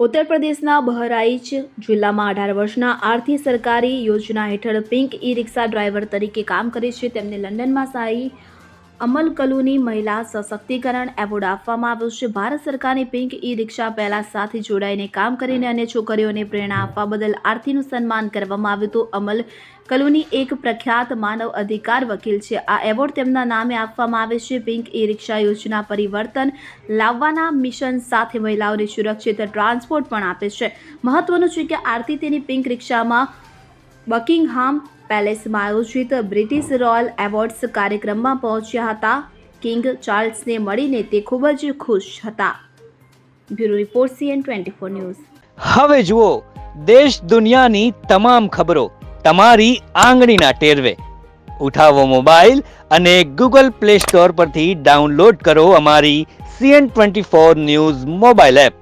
ઉત્તર પ્રદેશના બહરાઇચ જિલ્લામાં અઢાર વર્ષના આર્થિક સરકારી યોજના હેઠળ પિંક ઈ રિક્ષા ડ્રાઈવર તરીકે કામ કરે છે. તેમને લંડનમાં સાઈ અમલ કલુની મહિલા સશક્તિકરણ એવોર્ડ આપવામાં આવ્યો છે. ભારત સરકારની પિંક ઈ રિક્ષા પહેલા સાથે જોડાઈને કામ કરીને અને છોકરીઓને પ્રેરણા આપવા બદલ આરતીનું સન્માન કરવામાં આવ્યું હતું. અમલ કલુની એક પ્રખ્યાત માનવ અધિકાર વકીલ છે. આ એવોર્ડ તેમના નામે આપવામાં આવે છે. પિંક ઈ રિક્ષા યોજના પરિવર્તન લાવવાના મિશન સાથે મહિલાઓને સુરક્ષિત ટ્રાન્સપોર્ટ પણ આપે છે. મહત્વનું છે કે આરતી તેની પિંક રિક્ષામાં બકિંગહામ પેલેસમાં આયોજિત બ્રિટિશ રોયલ એવોર્ડ્સ કાર્યક્રમમાં પહોંચ્યા હતા. કિંગ ચાર્લ્સને મળીને તે ખૂબ જ ખુશ હતા. Bureau report CN twenty four news. હવે જુઓ, દેશ દુનિયાની તમામ ખબરો તમારી આંગળીના ટેરવે. ઉઠાવો મોબાઈલ અને ગૂગલ પ્લે સ્ટોર પરથી ડાઉનલોડ કરો અમારી CN twenty four news mobile app.